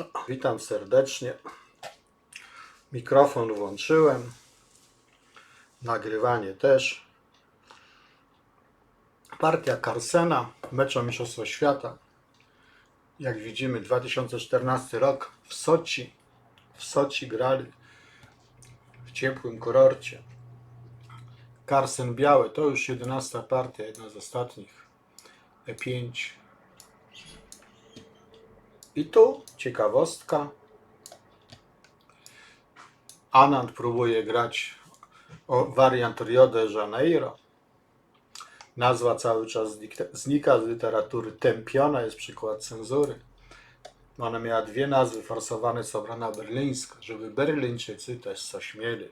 No, witam serdecznie. Mikrofon włączyłem. Nagrywanie też. Partia Carsena, mecz o Mistrzostwo Świata. Jak widzimy, 2014 rok w Soci. W Soci grali w ciepłym kurorcie. Carsen biały, to już 11 partia, jedna z ostatnich. E E5. I tu ciekawostka. Anand próbuje grać o wariant Rio de Janeiro. Nazwa cały czas znik- znika z literatury. Tempiona jest przykład cenzury. Ona miała dwie nazwy, forsowane z obrona berlińska, żeby Berlińczycy też coś mieli.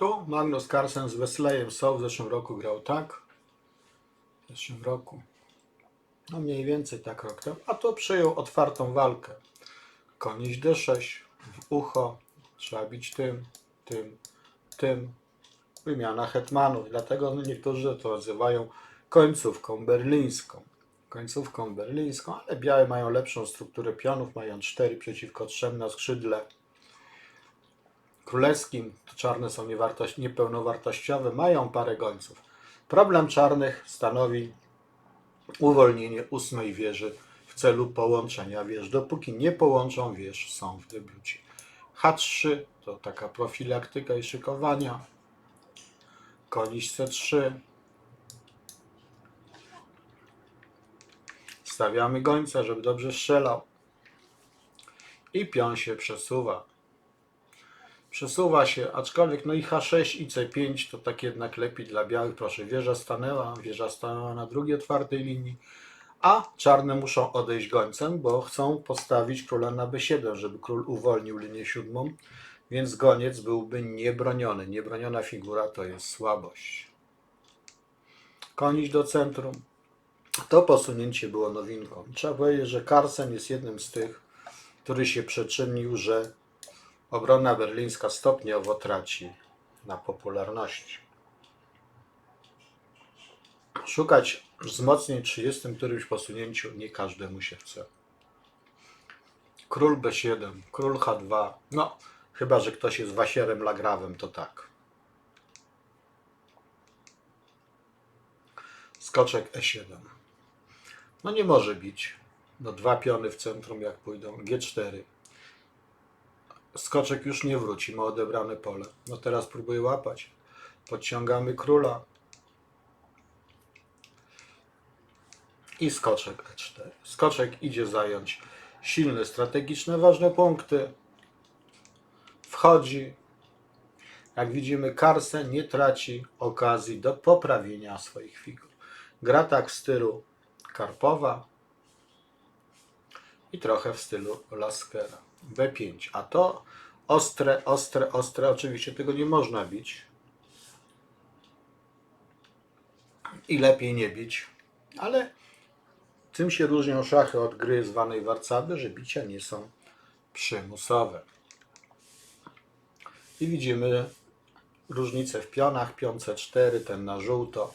Tu Magnus Carlsen z Wesleyem są w zeszłym roku grał tak. W zeszłym roku. No mniej więcej tak rok temu. A to przyjął otwartą walkę. Koniś D6 w ucho. Trzeba bić tym, tym, tym. Wymiana hetmanów. Dlatego niektórzy to nazywają końcówką berlińską. Końcówką berlińską, ale białe mają lepszą strukturę pionów. Mają 4 przeciwko 3 na skrzydle królewskim, czarne są niewartość, niepełnowartościowe, mają parę gońców. Problem czarnych stanowi uwolnienie ósmej wieży w celu połączenia wież. Dopóki nie połączą wież, są w debiucie. H3 to taka profilaktyka i szykowania. Koniś C3. Stawiamy gońca, żeby dobrze strzelał. I pion się przesuwa przesuwa się, aczkolwiek no i H6 i C5 to tak jednak lepiej dla białych. Proszę, wieża stanęła, wieża stanęła na drugiej otwartej linii, a czarne muszą odejść gońcem, bo chcą postawić króla na B7, żeby król uwolnił linię siódmą, więc goniec byłby niebroniony. Niebroniona figura to jest słabość. Konić do centrum. To posunięcie było nowinką. Trzeba powiedzieć, że Carsen jest jednym z tych, który się przyczynił, że Obrona berlińska stopniowo traci na popularności. Szukać wzmocnień przy 30 którymś posunięciu nie każdemu się chce. Król B7, król H2. No, chyba że ktoś jest wasierem lagrawem, to tak. Skoczek E7. No nie może bić. No dwa piony w centrum jak pójdą. G4 skoczek już nie wróci, ma odebrane pole. No teraz próbuję łapać. Podciągamy króla. I skoczek E4. Skoczek idzie zająć silne, strategiczne, ważne punkty. Wchodzi. Jak widzimy, Carsen nie traci okazji do poprawienia swoich figur. Gra tak w stylu Karpowa i trochę w stylu Laskera. B5. A to ostre, ostre, ostre. Oczywiście tego nie można bić. I lepiej nie bić. Ale tym się różnią szachy od gry zwanej warcaby, że bicia nie są przymusowe. I widzimy różnicę w pionach. Pion C4, ten na żółto.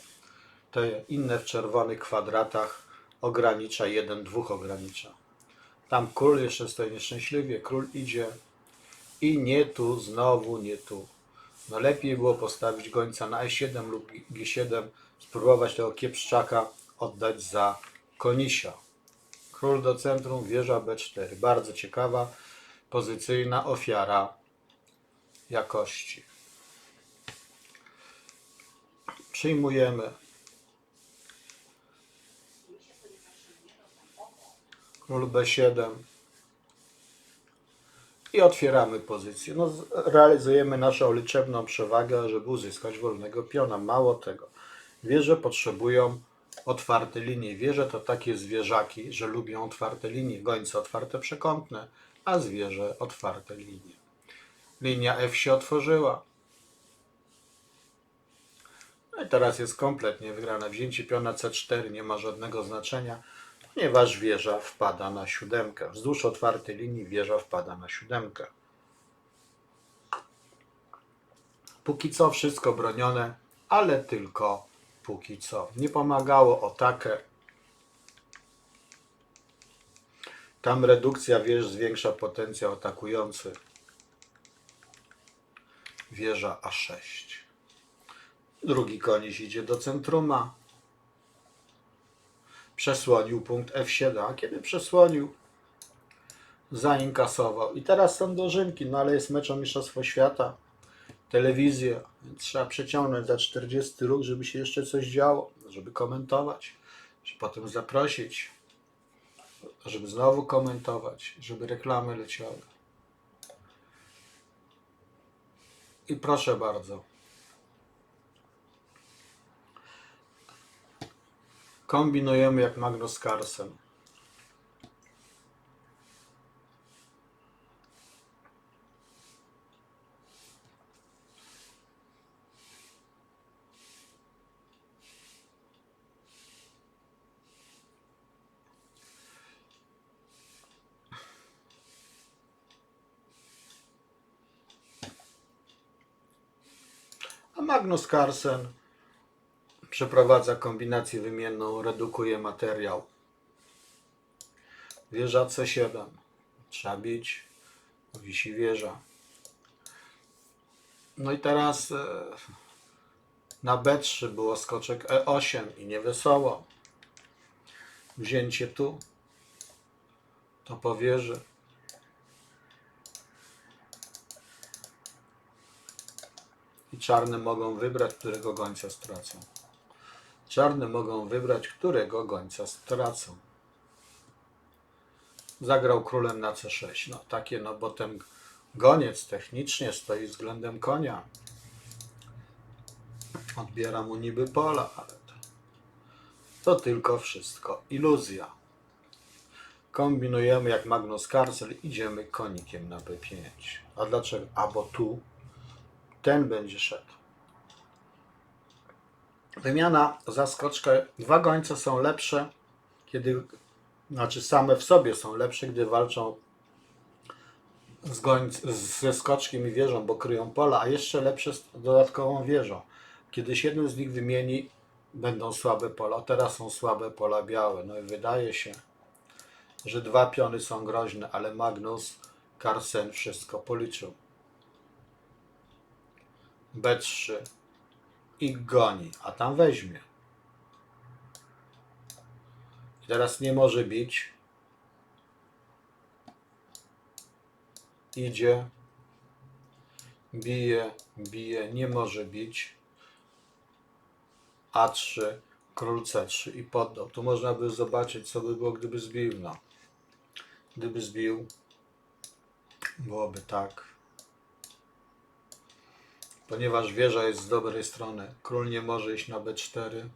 Te inne w czerwonych kwadratach ogranicza, jeden, dwóch ogranicza. Tam król jeszcze stoi nieszczęśliwie, król idzie i nie tu, znowu nie tu. No lepiej było postawić gońca na E7 lub G7, spróbować tego kiepszczaka oddać za konisia. Król do centrum, wieża B4. Bardzo ciekawa, pozycyjna ofiara jakości. Przyjmujemy król B7 i otwieramy pozycję. No, realizujemy naszą liczebną przewagę, żeby uzyskać wolnego piona. Mało tego, wieże potrzebują otwarte linie. Wieże to takie zwierzaki, że lubią otwarte linie. Gońce otwarte przekątne, a zwierzę otwarte linie. Linia F się otworzyła. No i teraz jest kompletnie wygrana. Wzięcie piona C4 nie ma żadnego znaczenia, ponieważ wieża wpada na siódemkę. Wzdłuż otwartej linii wieża wpada na siódemkę. Póki co wszystko bronione, ale tylko póki co. Nie pomagało o takę. Tam redukcja wież zwiększa potencjał atakujący. Wieża A6. Drugi koniś idzie do centruma. Przesłonił punkt F7. A kiedy przesłonił? Zainkasował. I teraz są dożynki, no ale jest mecz o Mistrzostwo Świata. Telewizję. Trzeba przeciągnąć za 40 ruch, żeby się jeszcze coś działo. Żeby komentować. Żeby potem zaprosić. Żeby znowu komentować. Żeby reklamy leciały. I proszę bardzo. Kombinujemy jak Magnus Carlsen. Magnus Carlsen przeprowadza kombinację wymienną, redukuje materiał. Wieża C7. Trzeba bić. Wisi wieża. No i teraz e, na B3 było skoczek E8 i nie wesoło. Wzięcie tu. To po wieży. I czarne mogą wybrać, którego gońca stracą. Czarne mogą wybrać, którego gońca stracą. Zagrał królem na C6. No takie, no bo ten goniec technicznie stoi względem konia. Odbiera mu niby pola, ale to, to tylko wszystko iluzja. Kombinujemy jak Magnus Carlsen, idziemy konikiem na B5. A dlaczego? A bo tu ten będzie szedł. Wymiana zaskoczka. Dwa gońce są lepsze, kiedy, znaczy same w sobie są lepsze, gdy walczą z gońc, ze skoczkiem i wieżą, bo kryją pola, a jeszcze lepsze z dodatkową wieżą. Kiedy się jeden z nich wymieni, będą słabe pola. Teraz są słabe pola białe. No i wydaje się, że dwa piony są groźne, ale Magnus Carlsen wszystko policzył. B3 i goni, a tam weźmie. I teraz nie może bić. Idzie. Bije, bije, nie może bić. A3, król C3 i poddał. Tu można by zobaczyć, co by było, gdyby zbił. No. Gdyby zbił, byłoby tak. Ponieważ wieża jest z dobrej strony, król nie może iść na B4.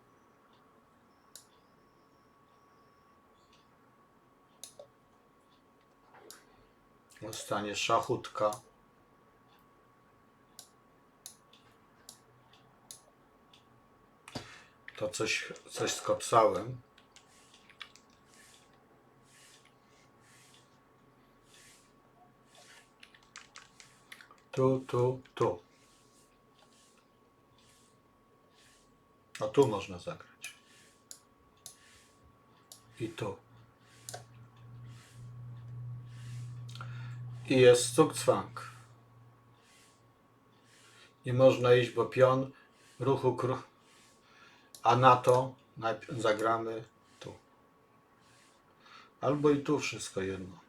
Zostanie szachutka. To coś, coś z kopsałem. Tu, tu, tu. No tu można zagrać. I tu. I jest cukcwank. Nie można iść, bo pion ruchu kr... A na to zagramy tu. Albo i tu wszystko jedno.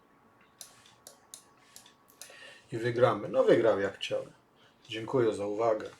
I wygramy. No wygrał jak chciał. Dziękuję za uwagę.